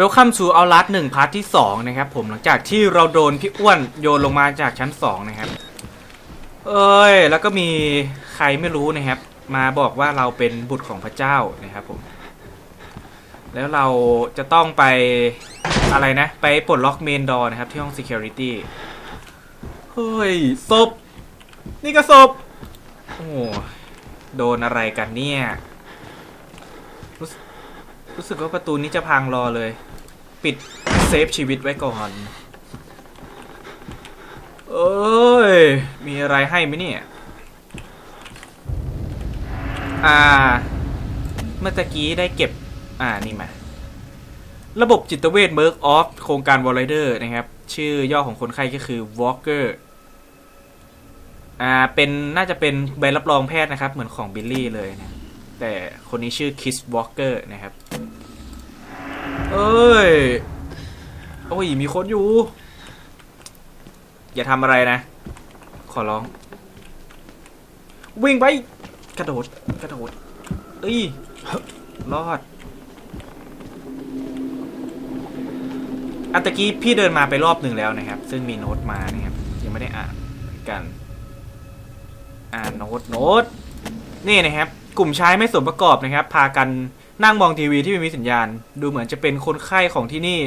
Welcome to Outlast 1พาร์ทที่ 2 นะครับผมหลังจากที่เราโดนพี่อ้วนโยนลงมาจากชั้น 2 นะครับ เอ้ย แล้วก็มีใครไม่รู้นะครับ มาบอกว่าเราเป็นบุตรของพระเจ้านะครับผม แล้วเราจะต้องไปอะไรนะ ไปปลดล็อกเมนดอนะครับ ที่ห้อง Security เฮ้ยศพนี่ก็ศพโอ้โดนอะไรกันเนี่ย รู้สึกว่าประตูนี้จะพังรอเลย ปิดเซฟชีวิตไว้ก่อน เอ้ย มีอะไรให้ไหมเนี่ย อ่า เมื่อกี้ได้เก็บ อ่า นี่มา ระบบจิตเวชเมิร์กออฟโครงการวอลเลเดอร์นะครับ ชื่อย่อของคนไข้ก็คือ Walker อ่า เป็น น่าจะเป็นใบรับรองแพทย์นะครับ เหมือนของบิลลี่เลยนะแต่คนนี้ชื่อคิสวอลเกอร์นะครับ เอ้ย โอ้ย มีคนอยู่ อย่าทำอะไรนะ ขอร้อง วิ่งไป กระโดด กระโดดเอ้ย รอดอันตะกี้พี่เดินมาไปรอบหนึ่งแล้วนะครับ ซึ่งมีโน้ตมานะครับ ยังไม่ได้อ่านเหมือนกัน อ่านโน้ตโน้ตนี่นะครับ กลุ่มชายไม่สมประกอบนะครับ พากัน นั่งมองทีวีที่ไม่มีสัญญาณ ดูเหมือนจะเป็นคนไข้ของที่นี่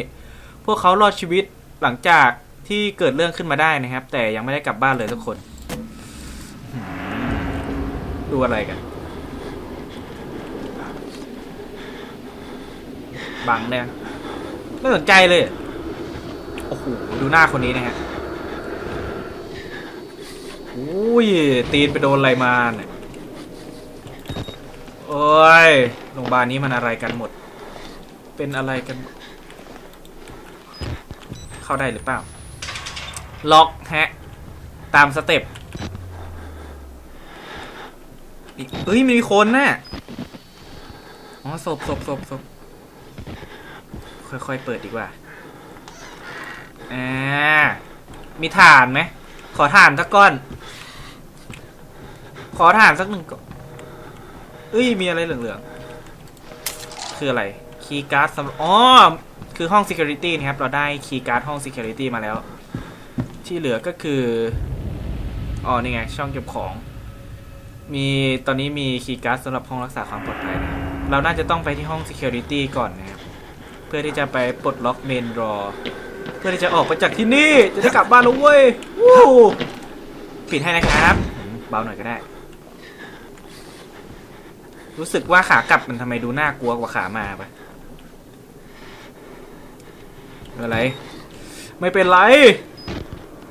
พวกเขารอดชีวิตหลังจากที่เกิดเรื่องขึ้นมาได้นะครับ แต่ยังไม่ได้กลับบ้านเลยทุกคน ดูอะไรกัน บังเนี่ยไม่สนใจเลย โอ้โห ดูหน้าคนนี้นะฮะอุ้ย ตีนไปโดนอะไรมาเนี่ย โอ้ยโรงพยาบาลนี้มันอะไรกันหมด เป็นอะไรกัน เข้าได้หรือเปล่า ล็อกฮะ ตามสเต็ปอีกเอ้ยมีคนน่ะอ๋อศพศพศพศพค่อยๆ เปิดดีกว่าอ่ามีถ่านไหม ขอถ่านสักก้อน ขอถ่านสักหนึ่งก้อน อ้ย มีอะไรเหลืองๆ คืออะไร คีย์การ์ดสำหรับอ๋อ คือห้อง Security นะครับ เราได้คีย์การ์ดห้อง Security มาแล้ว ที่เหลือก็คือ อ๋อ นี่ไง ช่องเก็บของ มีตอนนี้มีคีย์การ์ดสำหรับห้องรักษาความปลอดภัยนะเราน่าจะต้องไปที่ห้อง Security ก่อนนะครับ เพื่อที่จะไปปลดล็อกเมนรอ เพื่อที่จะออกไปจากที่นี่ จะได้กลับบ้านแล้วเว้ย วู้ปิดให้นะครับ เบาหน่อยก็ได้ รู้สึกว่าขากลับมันทำไมดูน่ากลัวกว่าขามาปะไม่เป็นไร ไม่เป็นไร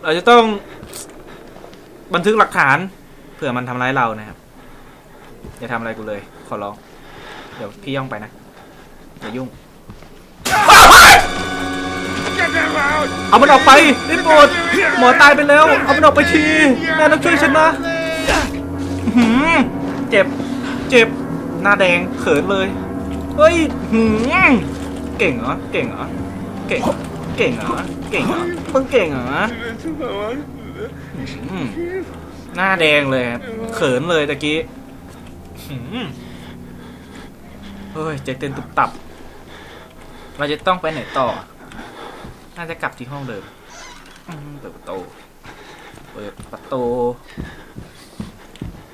เราจะต้องบันทึกหลักฐาน เผื่อมันทำร้ายเรานะครับ อย่าทำอะไรกูเลย ขอร้อง เดี๋ยวพี่ย่องไปนะ อย่ายุ่ง เอามันออกไปได้โปรดหมอตายไปแล้ว เอามันออกไปทีนายต้องช่วยฉันนะหือเจ็บ เจ็บ หน้าแดงเขินเลย เฮ้ยหืมเก่งเหรอ เก่งเหรอ เก่ง เก่งเหรอ เก่งเหรอมึงเก่งเหรออืมหน้าแดงเลยเขินเลยตะกี้หืมเฮ้ยใจเต้นตุบตับ เราจะต้องไปไหนต่อ น่าจะกลับที่ห้องเดิมเปิดประตู เปิดประตู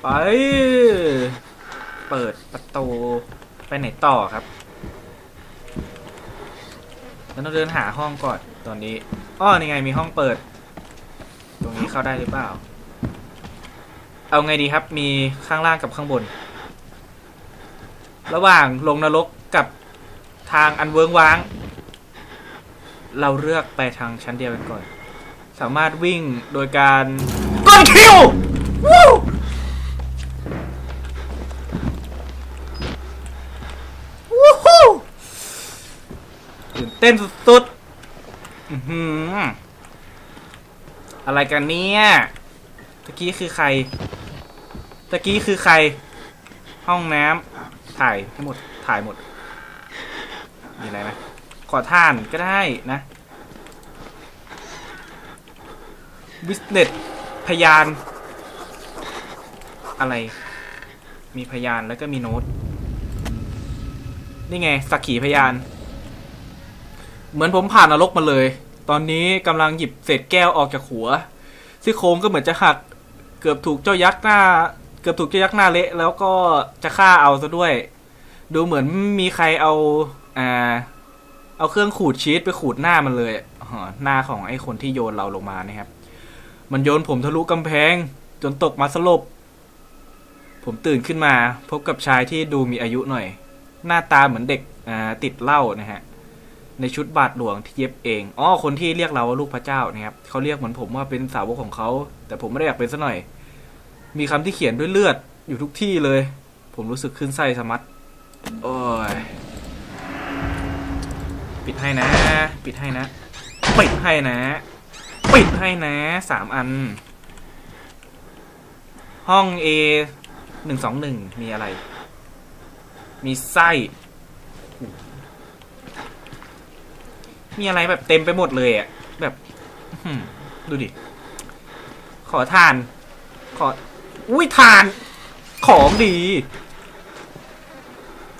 ไป เปิดประตูไปไหนต่อครับเราต้องเดินหาห้องก่อนตอนนี้อ้อนี่ไงมีห้องเปิด ตรงนี้เข้าได้หรือเปล่า เอาไงดีครับ มีข้างล่างกับข้างบน ระหว่างลงนรกกับทางอันเวิงว้าง เราเลือกไปทางชั้นเดียวกันก่อน สามารถวิ่งโดยการกดคิวฮู้ตื่น เต้นสุดๆอื้อหืออะไรกันเนี่ยตะกี้คือใครตะกี้คือใคร ห้องน้ำถ่ายให้หมดถ่ายหมดมีอะไรไหมขอท่านก็ได้นะวิสเนตพยาน อะไร มีพยานแล้วก็มีโน้ต นี่ไง สักขีพยาน เหมือนผมผ่านนรกมาเลย ตอนนี้กำลังหยิบเศษแก้วออกจากหัวซี่โครงก็เหมือนจะหัก เกือบถูกเจ้ายักษ์หน้า เกือบถูกเจ้ายักษ์หน้าเละ แล้วก็จะฆ่าเอาซะด้วย ดูเหมือนมีใครเอาอ่าเอาเครื่องขูดชีสไปขูดหน้ามันเลยหน้าของไอ้คนที่โยนเราลงมานะครับ มันโยนผมทะลุกำแพง จนตกมาสลบ ผมตื่นขึ้นมา พบกับชายที่ดูมีอายุหน่อย หน้าตาเหมือนเด็กติดเหล้านะฮะ ในชุดบาทหลวงที่เย็บเองอ๋อคนที่เรียกเราว่าลูกพระเจ้านะครับเขาเรียกเหมือนผมว่าเป็นสาวกของเขา แต่ผมไม่ได้อยากเป็นซะหน่อย มีคำที่เขียนด้วยเลือดอยู่ทุกที่เลย ผมรู้สึกขึ้นไส้สมัดโอ้ยปิดให้นะ ปิดให้นะปิดให้นะ ปิดให้นะสามอัน ห้อง A หนึ่งสองหนึ่งมีอะไร มีไส้ มีอะไรแบบเต็มไปหมดเลยอะแบบดูดิ ขอทาน ขอ อุ้ยทาน ของดี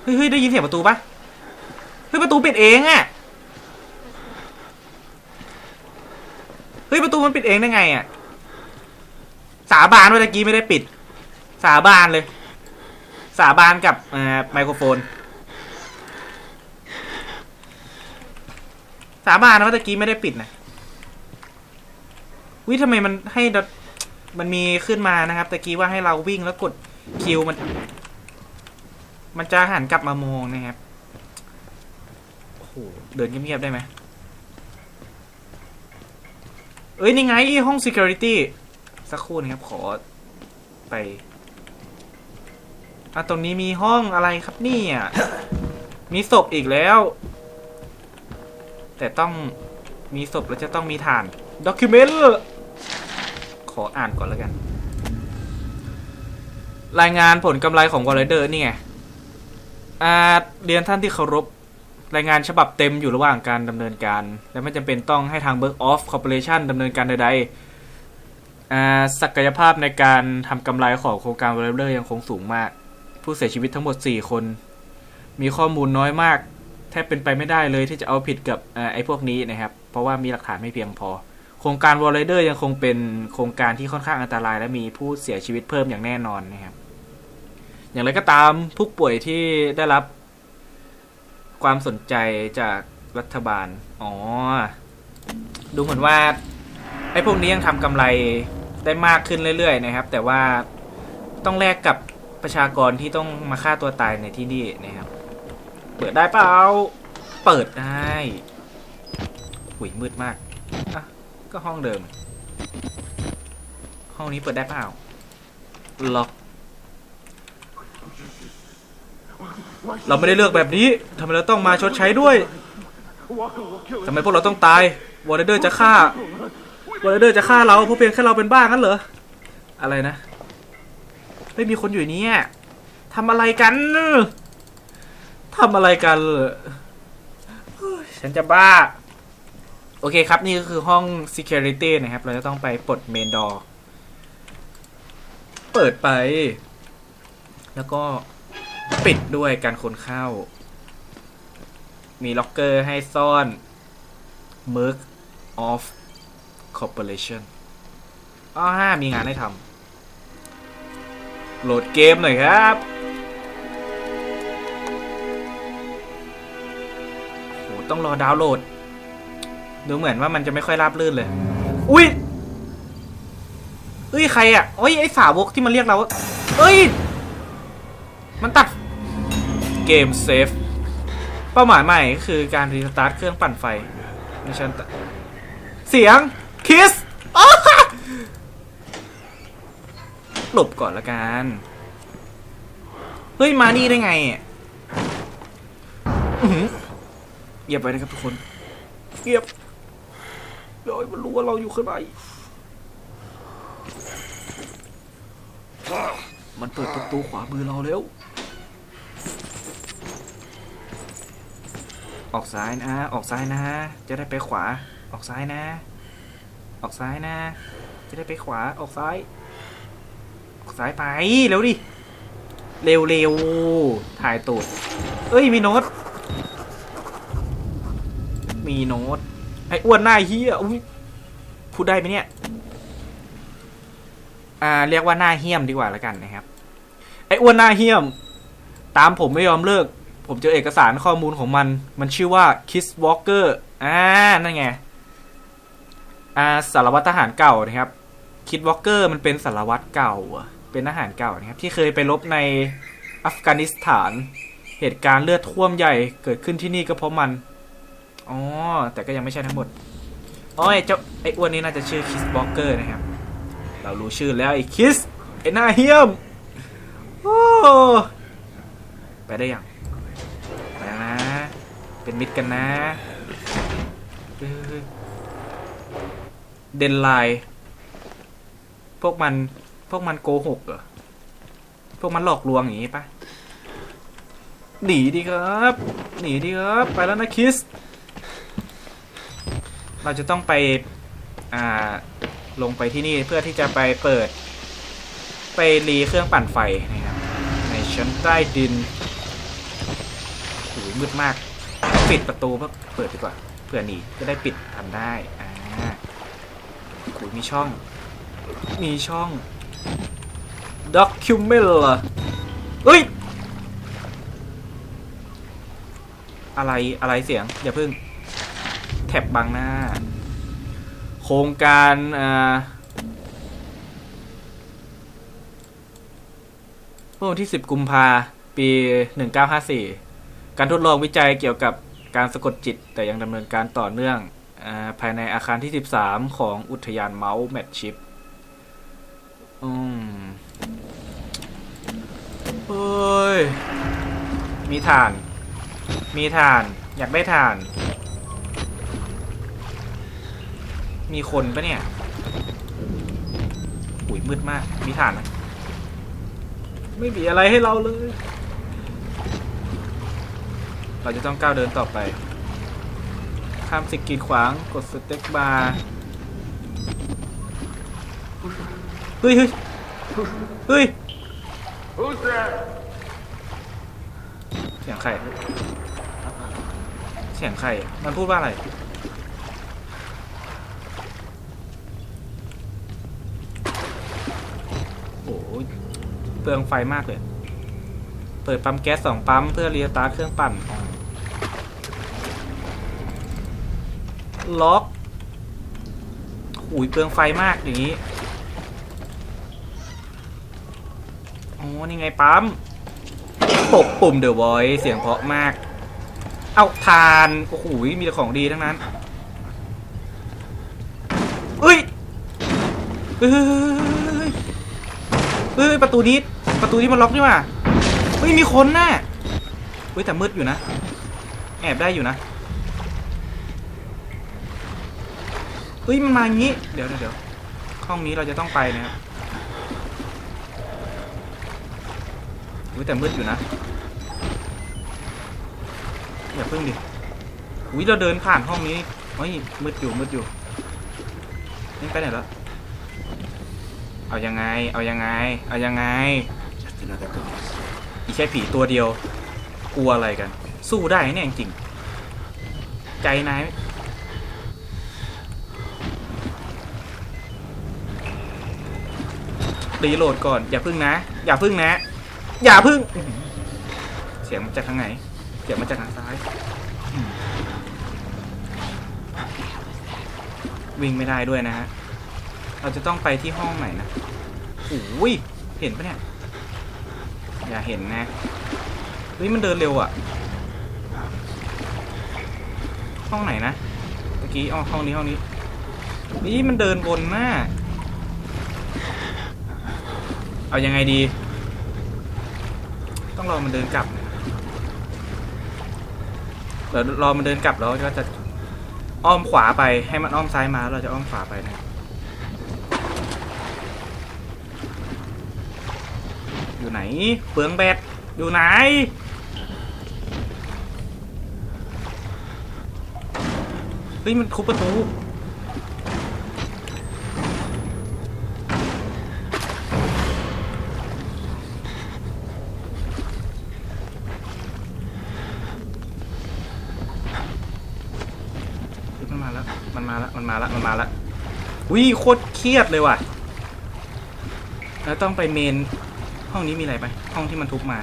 เฮ้ยได้ยินเสียงประตูปะเฮ้ยประตูปิดเองอะเฮ้ยประตูมันปิดเองได้ไงอะสาบานว่าตะกี้ไม่ได้ปิด สาบานเลย สาบานกับไมโครโฟน สาบานนะว่าตะกี้ไม่ได้ปิดนะวิทำไมมันให้ดมันมีขึ้นมานะครับตะกี้ว่าให้เราวิ่งแล้วกดคิวมัน มันจะหันกลับมามองนะครับโอ้โหเดินเงียบๆได้ไหมเอ้ยนี่ไงห้อง security สักครู่นะครับขอไปอะตรงนี้มีห้องอะไรครับเนี่ยมีศพอีกแล้ว แต่ต้องมีศพแล้วจะต้องมีฐาน document ขออ่านก่อนแล้วกัน รายงานผลกำไรของวอลเลเดอร์นี่ไงอาเรียนท่านที่เคารพรายงานฉบับเต็มอยู่ระหว่างการดำเนินการ และไม่จำเป็นต้องให้ทาง b u r k Off Corporation ดำเนินการใดๆอ่าศักยภาพในการทำกำไรของโครงการ w a l l e r ยังคงสูงมาก ผู้เสียชีวิตทั้งหมด 4 คน มีข้อมูลน้อยมาก แทบเป็นไปไม่ได้เลยที่จะเอาผิดกับอไอ้พวกนี้นะครับ เพราะว่ามีหลักฐานไม่เพียงพอ โครงการ w a l l e r ยังคงเป็นโครงการที่ค่อนข้างอันตราย และมีผู้เสียชีวิตเพิ่มอย่างแน่นอนนะครับ อย่างไรก็ตามผู้ป่วยที่ได้รับความสนใจจากรัฐบาล อ๋อ ดูเหมือนว่าไอ้พวกนี้ยังทำกำไรได้มากขึ้นเรื่อยๆ นะครับ แต่ว่าต้องแลกกับประชากรที่ต้องมาฆ่าตัวตายในที่นี่นะครับ เปิดได้เปล่า เปิดได้หุยมืดมาก อะ ก็ห้องเดิม ห้องนี้เปิดได้เปล่า ล็อก เราไม่ได้เลือกแบบนี้ ทำไมเราต้องมาชดใช้ด้วย ทำไมพวกเราต้องตาย วอร์เดอร์จะฆ่า วอร์เดอร์จะฆ่าเรา เพราะเพียงแค่เราเป็นบ้างั้นเหรอ อะไรนะ ไม่มีคนอยู่นี้ทำอะไรกัน ทำอะไรกันเฮ้ยฉันจะบ้า โอเคครับ นี่ก็คือห้อง security นะครับ เราจะต้องไปปลดเมนดอร์เปิดไป แล้วก็ปิดด้วยการคนเข้า มีล็อกเกอร์ให้ซ่อน Merc of Corporation อ้อห้ามีงานให้ทำโหลดเกมหน่อยครับ ต้องรอดาวน์โหลด ดูเหมือนว่ามันจะไม่ค่อยราบรื่นเลย อุ้ยเอ้ยใครอะโอ้ยไอสาวกที่มันเรียกเราเอ้ย มันตัดเกมเซฟ เป้าหมายใหม่ก็คือการรีสตาร์ทเครื่องปั่นไฟไม่ใช่ตัดเสียง คิสหลบก่อนละกัน เฮ้ย มานี่ได้ไงอะ งียบไปนะครับทุกคน เงียบเดี๋ยวมันรู้ว่าเราอยู่ข้างในมันเปิดประตูขวามือเราแล้ว ออกซ้ายนะ ออกซ้ายนะ จะได้ไปขวา ออกซ้ายนะ ออกซ้ายนะ จะได้ไปขวา ออกซ้าย ออกซ้ายไป เร็วดิ เร็วเร็วถ่ายตูดเอ้ย มีโน้ต มีโน้ต ไอ้อ้วนหน้าเฮียอุ้ยพูดได้ไหมเนี่ย อ่า เรียกว่าหน้าเหี้ยมดีกว่าแล้วกันนะครับ ไอ้อ้วนหน้าเหี้ยม ตามผมไม่ยอมเลิก ผมเจอเอกสารข้อมูลของมัน มันชื่อว่า Kiss Walker อ่า นั่นไง อ่า สารวัตรทหารเก่านะครับ คิดวอลเกอร์มันเป็นสารวัตรเก่า เป็นทหารเก่านะครับ ที่เคยไปรบในอัฟกานิสถาน เหตุการณ์เลือดท่วมใหญ่เกิดขึ้นที่นี่ก็เพราะมัน อ๋อ แต่ก็ยังไม่ใช่ทั้งหมดอ๋อไอเจ้าไอ้อ้วนนี่น่าจะชื่อคิสบ็อกเกอร์นะครับ เรารู้ชื่อแล้วไอ้คิสไอ้หน้าเฮี้ยมโอ้ไปได้ยังไปนะ เป็นมิตรกันนะเฮ้ยเดนไลน์พวกมันพวกมันโกหกเหรอ พวกมันหลอกลวงอย่างนี้ปะหนีดีครับ หนีดีครับ ไปแล้วนะคิส เราจะต้องไปอ่าลงไปที่นี่เพื่อที่จะไปเปิด ไปรีเครื่องปั่นไฟนะครับในชั้นใต้ดินโอ้ยมืดมาก ปิดประตูเพื่อเปิดดีกว่าเผื่อหนีจะได้ปิดทันได้อ่าโอ้ยมีช่อง มีช่องด็อกิวเมนเหรอเฮ้ยอะไรอะไรเสียง อย่าพึ่ง แท็บบังหน้า โครงการอ่าเมื่อวันที่ 10 กุมภาปี 1954 การทดลองวิจัยเกี่ยวกับการสะกดจิต แต่ยังดำเนินการต่อเนื่องอภายในอาคารที่ 13 ของอุทยานเมาส์แมทชิปอืมเฮ้ย มีฐาน มีฐาน อยากได้ฐาน มีคนปะเนี่ยอุยมืดมาก มีฐานไหมไม่มีอะไรให้เราเลย เราจะต้องก้าวเดินต่อไป ข้ามสิ่งกีดขวาง กดสเต็กบาร์เฮ้ยเฮ้ยเฮ้ยเสียงใครเสียงใครมันพูดว่าอะไร โอ้ย เปลืองไฟมากเลย เปิดปั๊มแก๊สสองปั๊มเพื่อเรียตาเครื่องปั่น ล็อกหูยเปลืองไฟมากอย่างนี้โอ้นี่ไงปั๊มปกปุ่มเดอะวอยเสียงเพราะมาก เอาทาน โอ้โหมีแต่ของดีทั้งนั้นเฮ้ยเฮ้ย ฮ้ยประตูนี้ประตูนี้มันล็อกนี่ว่าเฮ้ยมีคนน่ะเฮ้ยแต่มืดอยู่นะ แอบได้อยู่นะเฮ้ยมันมาอย่างงี้เดี๋ยวเดี๋ยวเดี๋ยวห้องนี้เราจะต้องไปนะครับอุ้ยแต่มืดอยู่นะอย่าเพิ่งดิอุ้ยเราเดินผ่านห้องนี้เฮ้ยมืดอยู่มืดอยู่นี่ไปไหนแล้ว เอายังไง เอายังไง เอายังไง Just another ghost. อีแค่ผีตัวเดียว กลัวอะไรกัน สู้ได้เนี่ยจริงๆใจนายรีโหลดก่อน อย่าพึ่งนะ อย่าพึ่งนะ อย่าพึ่งอื้อหือเสียงมาจากทางไหน เสียงมาจากทางซ้ายอืมวิ่งไม่ได้ด้วยนะฮะ เราจะต้องไปที่ห้องไหนนะโอ้ยเห็นปะเนี่ย อย่าเห็นนะ เฮ้ย มันเดินเร็วอะห้องไหนนะ เมื่อกี้อ๋อห้องนี้ห้องนี้นี่มันเดินบนหน้าเอายังไงดี ต้องรอมันเดินกลับเดี๋ยวรอมันเดินกลับแล้วก็จะอ้อมขวาไปให้มันอ้อมซ้ายมาเราจะอ้อมขวาไปนะ อยู่ไหนเปลืองแบตอยู่ไหน เฮ้ย มันทุบประตู มันมาแล้ว มันมาแล้ว มันมาแล้ว มันมาแล้ววิโคตรเครียดเลยว่ะ แล้วต้องไปเมน ห้องนี้มีอะไรไหมห้องที่มันทุบมา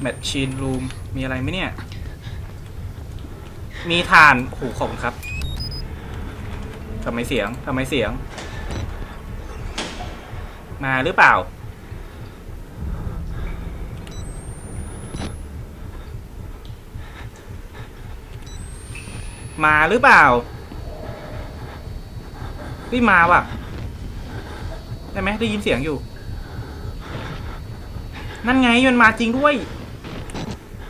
แมชชีนรูม มีอะไรไหมเนี่ย มีฐานโอ้โหขอบคุณครับทำไมเสียงทำไมเสียง มาหรือเปล่า มาหรือเปล่า พี่มาว่ะ ได้ไหมได้ยินเสียงอยู่ นั่นไงมันมาจริงด้วย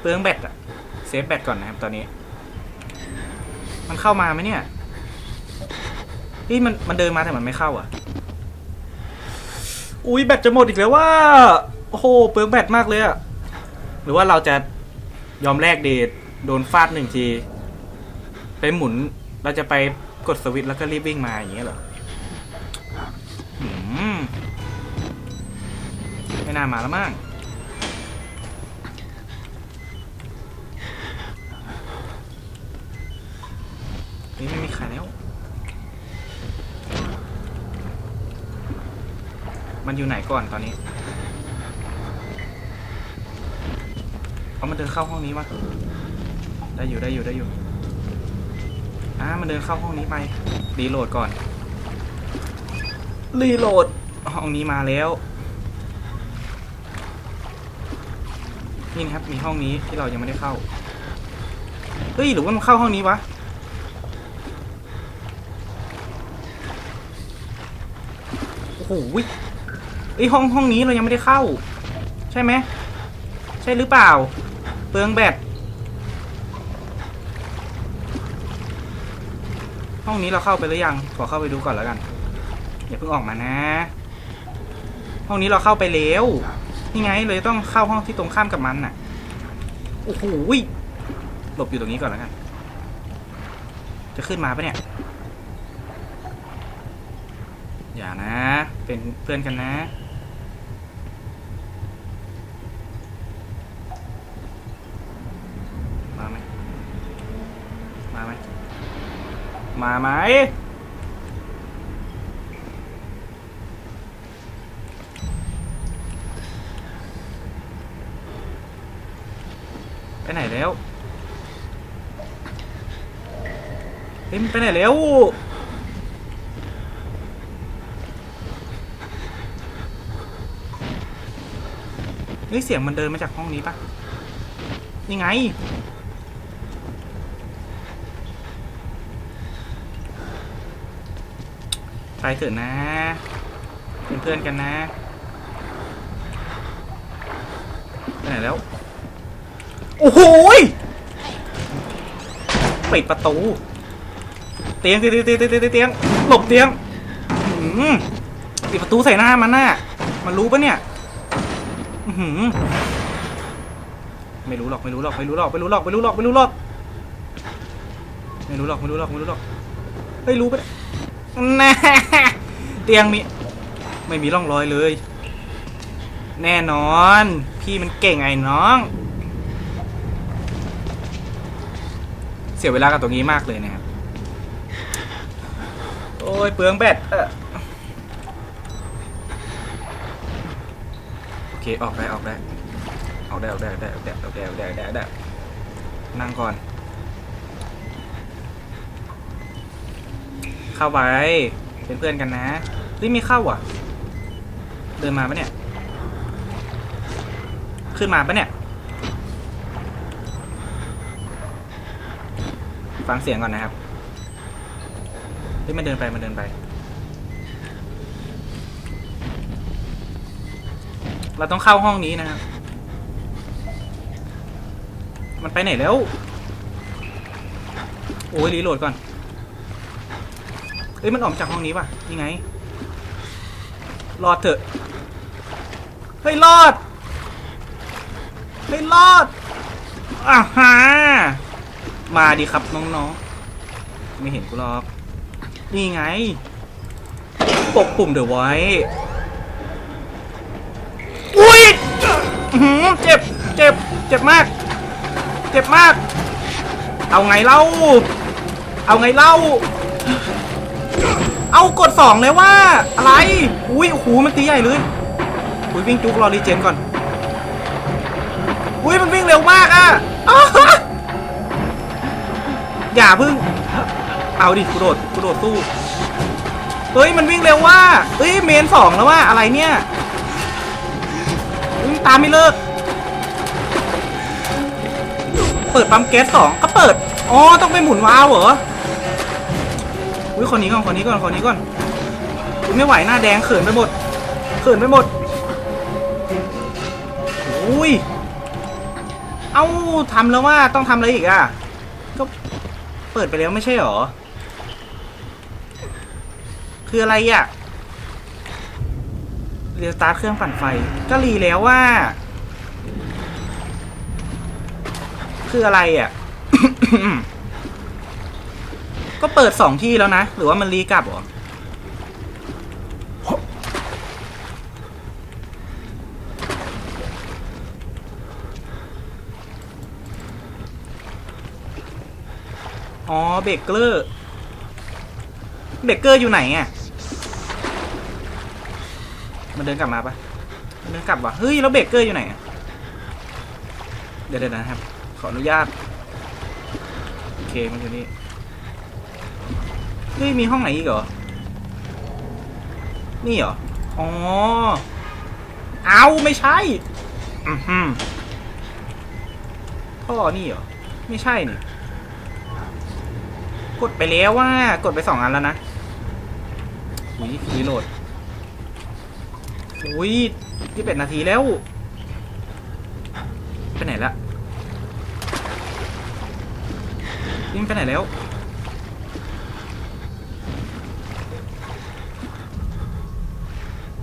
เปลืองแบตอะเซฟแบตก่อนนะครับตอนนี้ มันเข้ามาไหมเนี่ยเฮ้ยมันมันเดินมาแต่มันไม่เข้าอะ อุ้ยแบตจะหมดอีกแล้วว่า โอ้โหเปลืองแบตมากเลยอะหรือว่าเราจะยอมแลกเดทโดนฟาดหนึ่งที ไปหมุนเราจะไปกดสวิตช์แล้วก็รีบวิ่งมาอย่างเงี้ยเหรอ ไม่น่ามาแล้วมั้งนี่ไม่มีใครแล้ว มันอยู่ไหนก่อนตอนนี้เอามันเดินเข้าห้องนี้วะได้อยู่ได้อยู่ได้อยู่อ่ามันเดินเข้าห้องนี้ไปรีโหลดก่อนรีโหลดห้องนี้มาแล้ว นี่นะครับ มีห้องนี้ที่เรายังไม่ได้เข้า เฮ้ย หรือว่ามันเข้าห้องนี้วะ โอ้โหไอห้องห้องนี้เรายังไม่ได้เข้า ใช่ไหม ใช่หรือเปล่า เปลืองแบต ห้องนี้เราเข้าไปหรือยัง ขอเข้าไปดูก่อนแล้วกัน อย่าเพิ่งออกมานะ ห้องนี้เราเข้าไปแล้ว นี่ไงเลยต้องเข้าห้องที่ตรงข้ามกับมันน่ะโอ้โหหลบอยู่ตรงนี้ก่อนแล้วกัน จะขึ้นมาปะเนี่ย อย่านะ เป็นเพื่อนกันนะมาไหมมาไหมมาไหม ไปไหนแล้วเฮ้ยมันไปไหนแล้วเฮ้ยเสียงมันเดินมาจากห้องนี้ปะนี่ไง ไปเถอะนะ เป็นเพื่อนกันนะ ไปไหนแล้ว โอ้โหยปิดประตู เตียงเตียงเตียงเตียงเตียงเตียงหลบเตียงอื้อหือปิดประตูใส่หน้ามันน่ะมันรู้ปะเนี่ยอื้อหือไม่รู้หรอกไม่รู้หรอกไม่รู้หรอกไม่รู้หรอกไม่รู้หรอกไม่รู้หรอกไม่รู้หรอกไม่รู้หรอกไม่รู้หรอกเฮ้ยรู้ปะแน่เตียงมีไม่มีร่องรอยเลย แน่นอน พี่มันเก่งไงน้อง เสียเวลากับตรงนี้มากเลยนะครับ โอ้ยเปลืองแบตเออโอเค ออกได้ ออกได้ ออกได้ ออกได้ ออกได้ ออกได้ ออกได้ ออกได้ ออกได้ ออกได้ นั่งก่อน เข้าไป เป็นเพื่อนกันนะเฮ้ยไม่เข้าอะ เดินมาปะเนี่ย ขึ้นมาปะเนี่ย ฟังเสียงก่อนนะครับเฮ้ยมันเดินไปมันเดินไป เราต้องเข้าห้องนี้นะครับ มันไปไหนแล้ว โอ้ยรีโหลดก่อนเอ้ยมันออกจากห้องนี้ป่ะนี่ไง รอดเถอะ เฮ้ยรอด เฮ้ยรอดอ่าฮะ มาดีครับน้องๆ ไม่เห็นกูหรอก นี่ไง ปกปุ่มเดี๋ยวไว้ อุ้ยอื้อหือเจ็บ เจ็บ เจ็บมาก เจ็บมาก เอาไงเล่า เอาไงเล่า เอากดสองเลยว่า อะไร อุ้ยโอ้โหมันตีใหญ่เลย อุ้ยวิ่งจุกรอรีเจนก่อน อุ้ยมันวิ่งเร็วมากอะ อย่าพึ่ง เอาดิกูโดดกูโดดสู้เฮ้ยมันวิ่งเร็วว่าเฮ้ยเมนสองแล้วว่าอะไรเนี่ยอุ๊ยตามไม่เลิก เปิดปั๊มแก๊สสองก็เปิด อ๋อต้องไปหมุนวาล์วเหรออุ้ยคนนี้ก่อนคนนี้ก่อนคนนี้ก่อนไม่ไหวหน้าแดงเขินไปหมดเขินไปหมดอุ้ย เอ้าทำแล้วว่าต้องทำอะไรอีกอะ เปิดไปแล้วไม่ใช่หรอ คืออะไรอะเรียสตาร์ทเครื่องปั่นไฟ ก็รีแล้วว่า คืออะไรอะ ก็เปิดสองที่แล้วนะ หรือว่ามันรีกลับหรอ อ๋อเบเกอร์เบเกอร์อยู่ไหนอะมันเดินกลับมาปะมันเดินกลับวะเฮ้ยแล้วเบเกอร์อยู่ไหนอะเดี๋ยวเดี๋ยวนะครับ ขออนุญาตโอเคมันอยู่นี่เฮ้ยมีห้องไหนอีกเหรอนี่เหรออ๋อเอาไม่ใช่อือหือท่อนี่เหรอไม่ใช่นี่ กดไปแล้วว่ากดไปสองอันแล้วนะอุ้ยรีโหลดอุ้ยยี่เป็ดนาทีแล้ว ไปไหนละนี่มันไปไหนแล้ว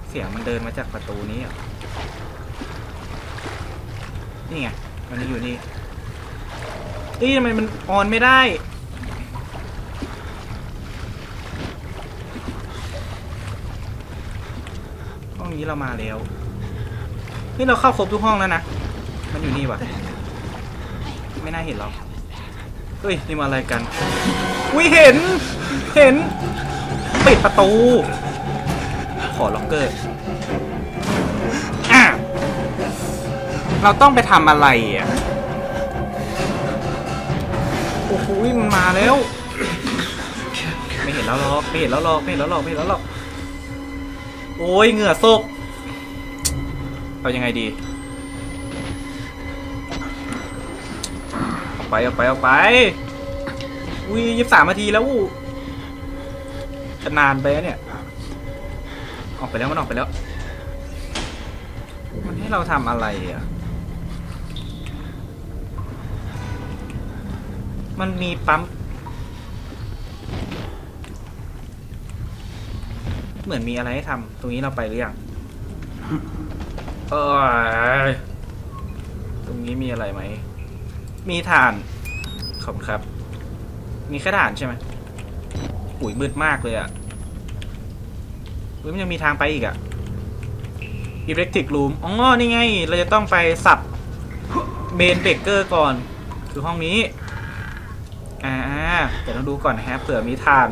เสียงมันเดินมาจากประตูนี้อะ นี่ไง มันอยู่นี่เอ้ทำไมมันออนไม่ได้ ห้อง นี้เรามาแล้ว นี่เราเข้าครบทุกห้องแล้วนะ มันอยู่นี่วะไม่น่าเห็นหรอกเฮ้ย นี่มาอะไรกันอุ้ยเห็น เห็น ปิดประตู ขอล็อกเกอร์อะเราต้องไปทำอะไรอะ โอ้โหมันมาแล้ว ไม่เห็นแล้วหรอกไม่เห็นแล้วหรอกไม่เห็นแล้วหรอกไม่เห็นแล้วหรอก โอ้ยเหงื่อซกเอายังไงดีออกไปออกไปออกไป อุ้ยยี่สามนาทีแล้วอู้จะนานไปเนี่ย ออกไปแล้วมันออกไปแล้ว มันให้เราทำอะไรอะ มันมีปั๊ม เหมือนมีอะไรให้ทำตรงนี้เราไปหรือยังเออตรงนี้มีอะไรไหม มีฐาน ขอบคุณครับ มีแค่ฐานใช่ไหมปุ๋ยมืดมากเลยอะ่ะอุ๊ยมันยังมีทางไปอีกอะ่ะ Electric Room อ๋อ นี่ไง เราจะต้องไปสับเมนเบเกอร์ก่อน คือห้องนี้ อ่าเดี๋ยวต้องดูก่อนนะครับเผื่อมีฐาน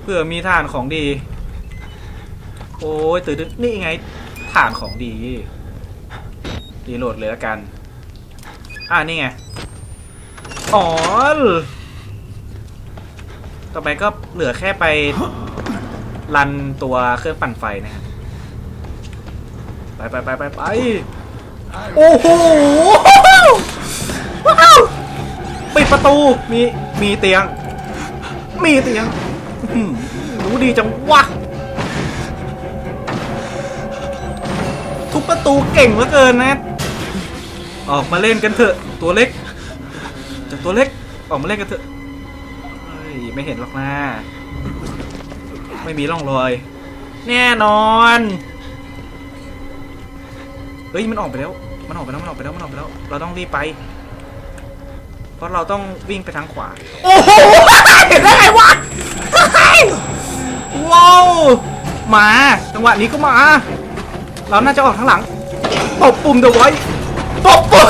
เผื่อมีฐานของดี โอ้ยตื่นนี่ไงฐานของดี รีโหลดเลยละกัน อ่านี่ไง อ๋อต่อไปก็เหลือแค่ไปรันตัวเครื่องปั่นไฟนะครับไปไปไปไปไปโอ้โหว้าวปิดประตูมีมีเตียง มีเตียงรู้ดีจังวะ ทุบประตูเก่งเหลือเกินนะ ออกมาเล่นกันเถอะ ตัวเล็กจากตัวเล็กออกมาเล่นกันเถอะเฮ้ยไม่เห็นหรอกนะไม่มีร่องรอย แน่นอนเฮ้ยมันออกไปแล้ว มันออกไปแล้วมันออกไปแล้วมันออกไปแล้ว เราต้องรีบไป เพราะเราต้องวิ่งไปทางขวา โอ้โหเห็นได้ไงวะว้าวมาจังหวะนี้ก็มา เราน่าจะออกข้างหลังตบปุ่มเดอะไวท์ตบปุ่ม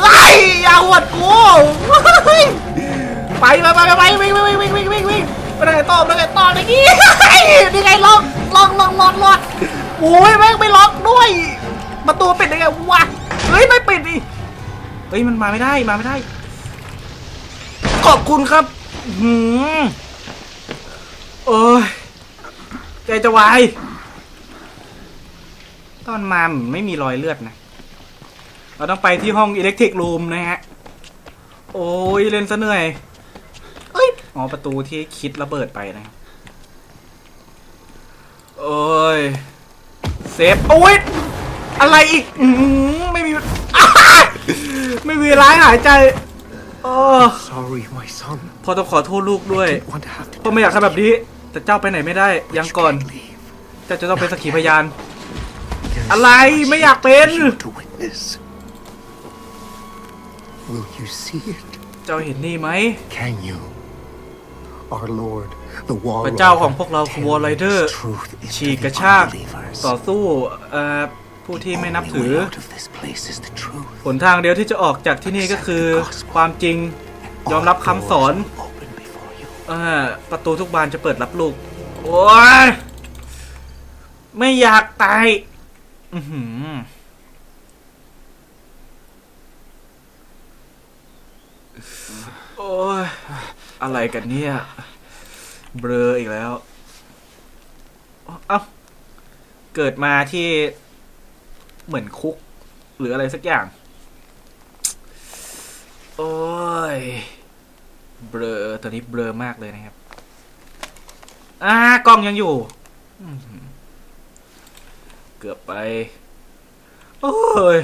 ไล่อยาหวดกูไปไปไปไปวิ่งวิ่งวิ่งวิ่งวิ่งวิ่งวิ่งไม่ได้ต่อไม่ได้ต่อไปนี่นี่ไงล็อกล็อกล็อกล็อกล็อกโอ้ยแม่งไม่ล็อกด้วยมาตัวปิดได้ไงวะเฮ้ยไม่ปิดดิเฮ้ยมันมาไม่ได้มาไม่ได้ ขอบคุณครับหืมเอ้ยใจจะวาย ตอนมามันไม่มีรอยเลือดนะ เราต้องไปที่ห้องอิเล็กทริกรูมนะฮะ โอ้ยเล่นซะเหนื่อย เอ้ย อ๋อ ประตูที่คิดระเบิดไปนะครับ โอ้ย เซฟ โอ้ย อะไรอีก อื้อหือไม่มีอ้าไม่มีร้ายหายใจโอ้ Sorry, my son. พอต้องขอโทษลูกด้วย Didn't want to have to พ่อไม่อยากทำแบบนี้ แต่เจ้าไปไหนไม่ได้ ยังก่อน leave. เจ้าจะต้องเป็นสักขีพยาน There's อะไรไม่อยากเป็น you to witness. Will you see it? เจ้าเห็นนี่ไหม Can you? Our Lord, the War พระเจ้าของพวกเราคือวอลไรเดอร์ truth is ฉีก to กระ the ชาก unbelievers. ต่อสู้เอ่อผู้ที่ไม่นับ Only ถือ way out of this place is the truth. หนทางเดียวที่จะออกจากที่นี่ก็คือความจริงยอมรับคำสอน All doors will open before you. เออประตูทุกบานจะเปิดรับลูก โอ้ย ไม่อยากตาย อือหือโอ้ยอะไรกันเนี่ย เบลออีกแล้ว เอ้า เกิดมาที่เหมือนคุก หรืออะไรสักอย่าง โอ้ย เบลอตอนนี้เบลอมากเลยนะครับ อ่ากล้องยังอยู่อื เกือบไป โอ้ย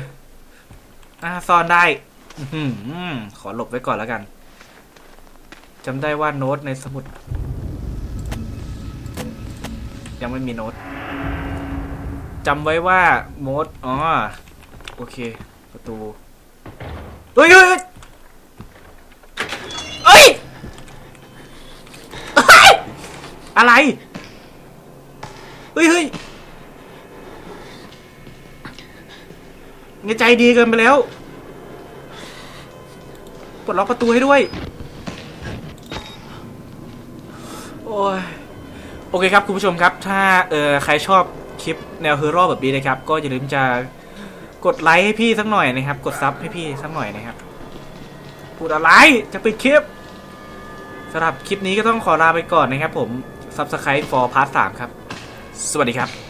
อ่าซ่อนได้อืขอหลบไว้ก่อนแล้วกันจำได้ว่าโน้ตในสมุด ยังไม่มีโน้ตจำไว้ว่าโมดอ๋อ โอเค ประตูเฮ้ยเฮ้ยเฮ้ย อะไร ดีเกินไปแล้ว ปลดล็อกประตูให้ด้วย โอ้ย โอเคครับคุณผู้ชมครับ ถ้าเออใครชอบคลิปแนวฮีโร่แบบนี้นะครับ ก็อย่าลืมจะกดไลค์ให้พี่สักหน่อยนะครับ กดซับให้พี่สักหน่อยนะครับ พูดอะไร จะปิดคลิปสำหรับคลิปนี้ก็ต้องขอลาไปก่อนนะครับผม Subscribe for Part 3 ครับ สวัสดีครับ